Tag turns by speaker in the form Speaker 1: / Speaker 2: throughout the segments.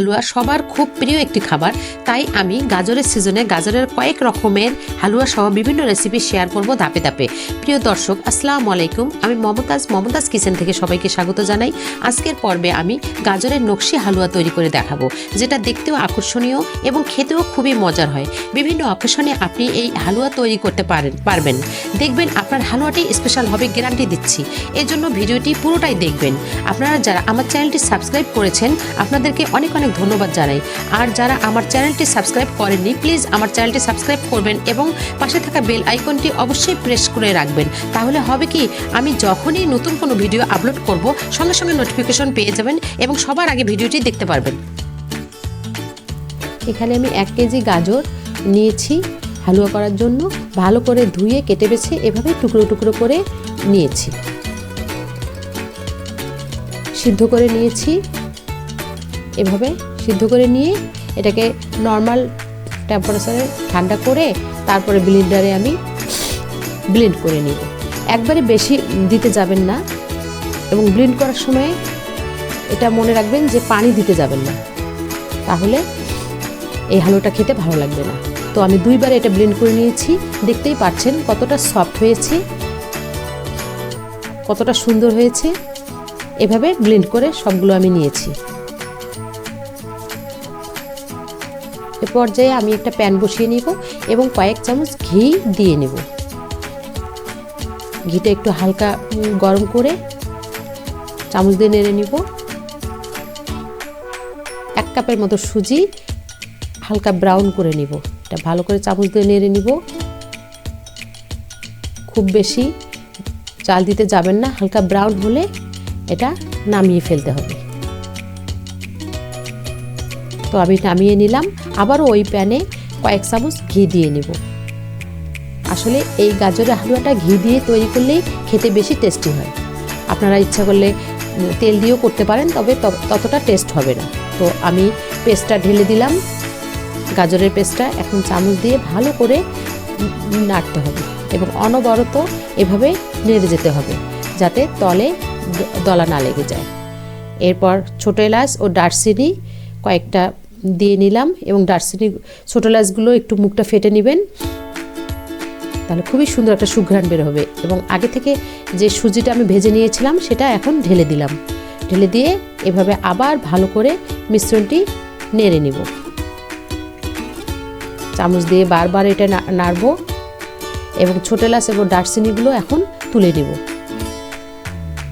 Speaker 1: হালুয়া সবার খুব প্রিয় একটি খাবার। তাই আমি গাজরের সিজনে গাজরের কয়েক রকমের হালুয়া সহ বিভিন্ন রেসিপি শেয়ার করব ধাপে ধাপে। প্রিয় দর্শক, আসসালামু আলাইকুম। আমি মমতাজ মমতাজ কিচেন থেকে সবাইকে স্বাগত জানাই। আজকের পর্বে আমি গাজরের নকশি হালুয়া তৈরি করে দেখাবো, যেটা দেখতেও আকর্ষণীয় এবং খেতেও খুবই মজার হয়। বিভিন্ন অকেশনে আপনি এই হালুয়া তৈরি করতে পারেন, পারবেন। দেখবেন আপনার হালুয়াটি স্পেশাল হবে গ্যারান্টি দিচ্ছি। এর জন্য ভিডিওটি পুরোটাই দেখবেন। আপনারা যারা আমার চ্যানেলটি সাবস্ক্রাইব করেছেন, আপনাদেরকে অনেক অনেক ধন্যবাদ জানাই। আর যারা আমার চ্যানেলটি সাবস্ক্রাইব করেননি, প্লিজ আমার চ্যানেলটি সাবস্ক্রাইব করবেন এবং পাশে থাকা বেল আইকনটি অবশ্যই প্রেস করে রাখবেন। তাহলে হবে কি, আমি যখনই নতুন কোনো ভিডিও আপলোড করব, সঙ্গে সঙ্গে নোটিফিকেশন পেয়ে যাবেন এবং সবার আগে ভিডিওটি দেখতে পারবেন। এখানে আমি এক কেজি গাজর নিয়েছি হালুয়া করার জন্য। ভালো করে ধুয়ে, কেটে বেছে এভাবে টুকরো টুকরো করে নিয়েছি। সিদ্ধ করে নিয়েছি। এভাবে সিদ্ধ করে নিয়ে এটাকে নর্মাল টেম্পারেচারে ঠান্ডা করে তারপরে ব্লিন্ডারে আমি ব্লেন্ড করে নিব। একবারে বেশি দিতে যাবেন না এবং ব্লেন্ড করার সময় এটা মনে রাখবেন যে পানি দিতে যাবেন না। তাহলে এই হালুয়াটা খেতে ভালো লাগবে না। তো আমি দুইবার এটা ব্লেন্ড করে নিয়েছি, দেখতেই পাচ্ছেন কতটা সফট হয়েছে, কতটা সুন্দর হয়েছে। এভাবে ব্লেন্ড করে সবগুলো আমি নিয়েছি। এ পর্যায়ে আমি একটা প্যান বসিয়ে নিব এবং কয়েক চামচ ঘি দিয়ে নেব। ঘিটা একটু হালকা গরম করে চামচ দিয়ে নেড়ে নিব। এক কাপের মতো সুজি হালকা ব্রাউন করে নিব। এটা ভালো করে চামচ দিয়ে নেড়ে নিব। খুব বেশি চাল দিতে যাবেন না, হালকা ব্রাউন হলে এটা নামিয়ে ফেলতে হবে। তো আমি নামিয়ে নিলাম। আবারও ওই প্যানে কয়েক চামচ ঘি দিয়ে নিব। আসলে এই গাজরের হালুয়াটা ঘি দিয়ে তৈরি করলেই খেতে বেশি টেস্টি হয়। আপনারা ইচ্ছা করলে তেল দিয়েও করতে পারেন, তবে ততটা টেস্ট হবে না। তো আমি পেস্টটা ঢেলে দিলাম। গাজরের পেস্টটা এখন চামচ দিয়ে ভালো করে নাড়তে হবে এবং অনবরত এভাবে নেড়ে যেতে হবে যাতে তলে দলা না লেগে যায়। এরপর ছোটো এলাচ ও দারচিনি কয়েকটা দিয়ে নিলাম এবং দারচিনি ছোটো এলাচগুলো একটু মুখটা ফেটে নেবেন। তাহলে খুবই সুন্দর একটা সুঘ্রাণ বের হবে এবং আগে থেকে যে সুজিটা আমি ভেজে নিয়েছিলাম সেটা এখন ঢেলে দিলাম। ঢেলে দিয়ে এভাবে আবার ভালো করে মিশ্রণটি নেড়ে নিব। চামচ দিয়ে বারবার এটা নাড়বো এবং ছোটো এবং দারচিনিগুলো এখন তুলে নিব।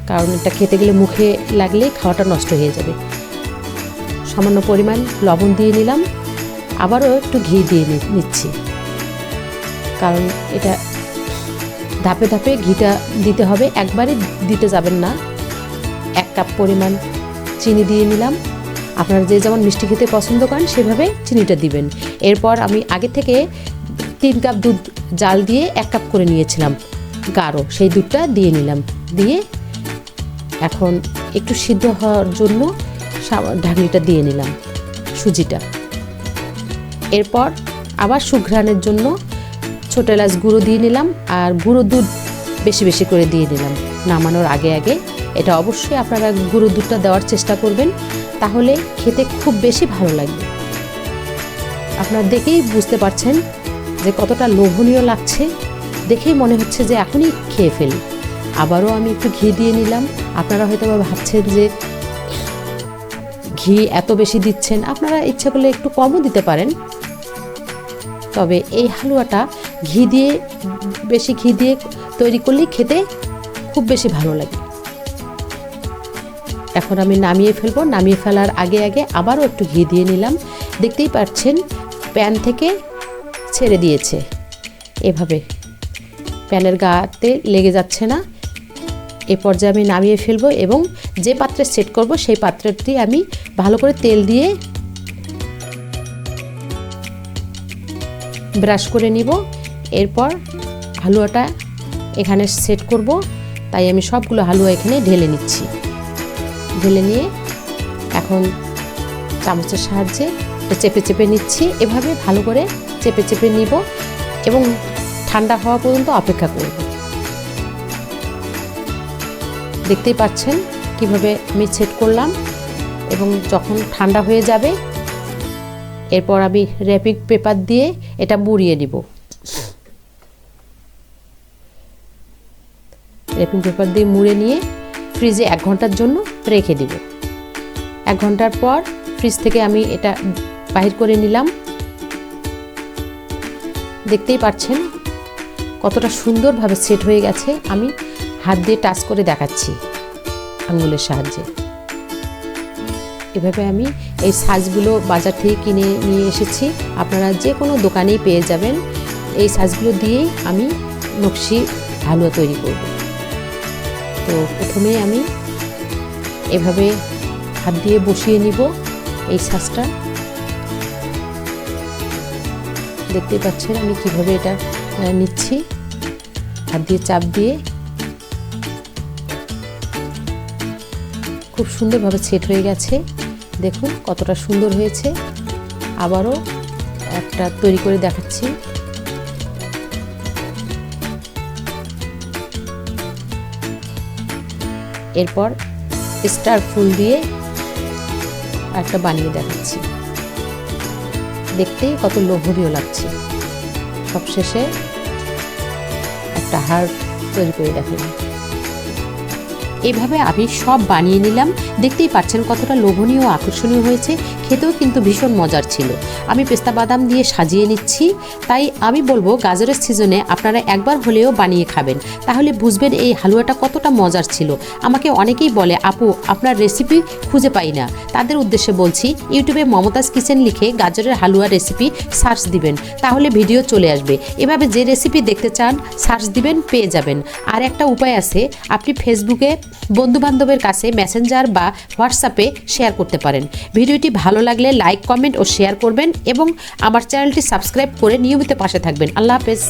Speaker 1: কারণ এটা খেতে গেলে মুখে লাগলে খাওয়াটা নষ্ট হয়ে যাবে। সামান্য পরিমাণ লবণ দিয়ে নিলাম। আবারও একটু ঘি দিয়ে নিচ্ছি। কারণ এটা ধাপে ধাপে ঘিটা দিতে হবে। একবারে দিতে যাবেন না। এক কাপ পরিমাণ চিনি দিয়ে নিলাম। আপনারা যে যেমন মিষ্টি খেতে পছন্দ করেন, সেভাবে চিনিটা দিবেন। এরপর আমি আগে থেকে তিন কাপ দুধ জাল দিয়ে এক কাপ করে নিয়েছিলাম। গাঢ়। সেই দুধটা দিয়ে নিলাম। দিয়ে এখন একটু সিদ্ধ হওয়ার জন্য ঢাকনিটা দিয়ে নিলাম, সুজিটা। এরপর আবার সুঘ্রাণের জন্য ছোটো এলাচ গুঁড়ো দিয়ে নিলাম আর গুঁড়ো দুধ বেশি বেশি করে দিয়ে নিলাম। নামানোর আগে আগে এটা অবশ্যই আপনারা গুঁড়ো দুধটা দেওয়ার চেষ্টা করবেন, তাহলে খেতে খুব বেশি ভালো লাগবে। আপনারা দেখেই বুঝতে পারছেন যে কতটা লোভনীয় লাগছে, দেখেই মনে হচ্ছে যে এখনই খেয়ে ফেলি। আবারও আমি একটু ঘি দিয়ে নিলাম। আপনারা হয়তো ভাবছেন যে ঘি এত বেশি দিচ্ছেন, আপনারা ইচ্ছা করলে একটু কমও দিতে পারেন। তবে এই হালুয়াটা ঘি দিয়ে, বেশি ঘি দিয়ে তৈরি করলেই খেতে খুব বেশি ভালো লাগে। এখন আমি নামিয়ে ফেলব, নামিয়ে ফেলার আগে আগে আবারও একটু ঘি দিয়ে নিলাম। দেখতেই পাচ্ছেন, প্যান থেকে ছেড়ে দিয়েছে। এভাবে প্যানের গাতে লেগে যাচ্ছে না। এ পর্যায়ে আমি নামিয়ে ফেলব এবং যে পাত্রে সেট করব সেই পাত্রটি আমি ভালো করে তেল দিয়ে ব্রাশ করে নিব। এরপর হালুয়াটা এখানে সেট করব। তাই আমি সবগুলো হালুয়া এখানে ঢেলে নিচ্ছি। ঢেলে নিয়ে এখন চামচের সাহায্যে চেপে চেপে নিচ্ছি। এভাবে ভালো করে চেপে চেপে নিব এবং ঠান্ডা হওয়া পর্যন্ত অপেক্ষা করব। দেখতেই পাচ্ছেন কীভাবে আমি সেট করলাম এবং যখন ঠান্ডা হয়ে যাবে, এরপর আমি র্যাপিং পেপার দিয়ে এটা মুড়িয়ে নিব। র্যাপিং পেপার দিয়ে মুড়ে নিয়ে ফ্রিজে এক ঘণ্টার জন্য রেখে দিব। এক ঘণ্টার পর ফ্রিজ থেকে আমি এটা বাহির করে নিলাম। দেখতেই পাচ্ছেন কতটা সুন্দরভাবে সেট হয়ে গেছে। আমি হাত দিয়ে টাচ করে দেখাচ্ছি আঙ্গুলের সাহায্যে। এভাবে আমি এই সাজগুলো বাজার থেকে কিনে নিয়ে এসেছি। আপনারা যে কোনো দোকানেই পেয়ে যাবেন। এই সাজগুলো দিয়েই আমি নকশি হালুয়া তৈরি করব। তো প্রথমে আমি এভাবে হাত দিয়ে বসিয়ে নিব এই সাজটা। দেখতে পাচ্ছেন আমি কীভাবে এটা নিচ্ছি। হাত দিয়ে চাপ দিয়ে খুব সুন্দরভাবে সেট হয়ে গেছে। দেখুন কতটা সুন্দর হয়েছে। আবারও একটা তৈরি করে দেখাচ্ছি। এরপর স্টার ফুল দিয়ে একটা বানিয়ে দেখাচ্ছি। দেখতেই কত লোভনীয় লাগছে। সবশেষে একটা হার তৈরি করে দেখালাম। এইভাবে আমি সব বানিয়ে নিলাম। দেখতেই পাচ্ছেন কতটা লোভনীয় আকর্ষণীয় হয়েছে। খেতেও কিন্তু ভীষণ মজার ছিল। আমি পেস্তা বাদাম দিয়ে সাজিয়ে নিচ্ছি। তাই আমি বলব, গাজরের সিজনে আপনারা একবার হলেও বানিয়ে খাবেন। তাহলে বুঝবেন এই হালুয়াটা কতটা মজার ছিল। আমাকে অনেকেই বলে, আপু, আপনার রেসিপি খুঁজে পাই না। তাদের উদ্দেশ্যে বলছি, ইউটিউবে মমতাজ কিচেন লিখে গাজরের হালুয়া রেসিপি সার্চ দিবেন। তাহলে ভিডিও চলে আসবে। এভাবে যে রেসিপি দেখতে চান, সার্চ দিবেন, পেয়ে যাবেন। আর একটা উপায় আছে, আপনি ফেসবুকে বন্ধুবান্ধবের কাছে মেসেঞ্জার বা হোয়াটসঅ্যাপে শেয়ার করতে পারেন। ভিডিওটি ভালো লাগলে লাইক কমেন্ট ও শেয়ার করবেন এবং আমার চ্যানেলটি সাবস্ক্রাইব করে নিয়মিত পাশে থাকবেন। আল্লাহ হাফেজ।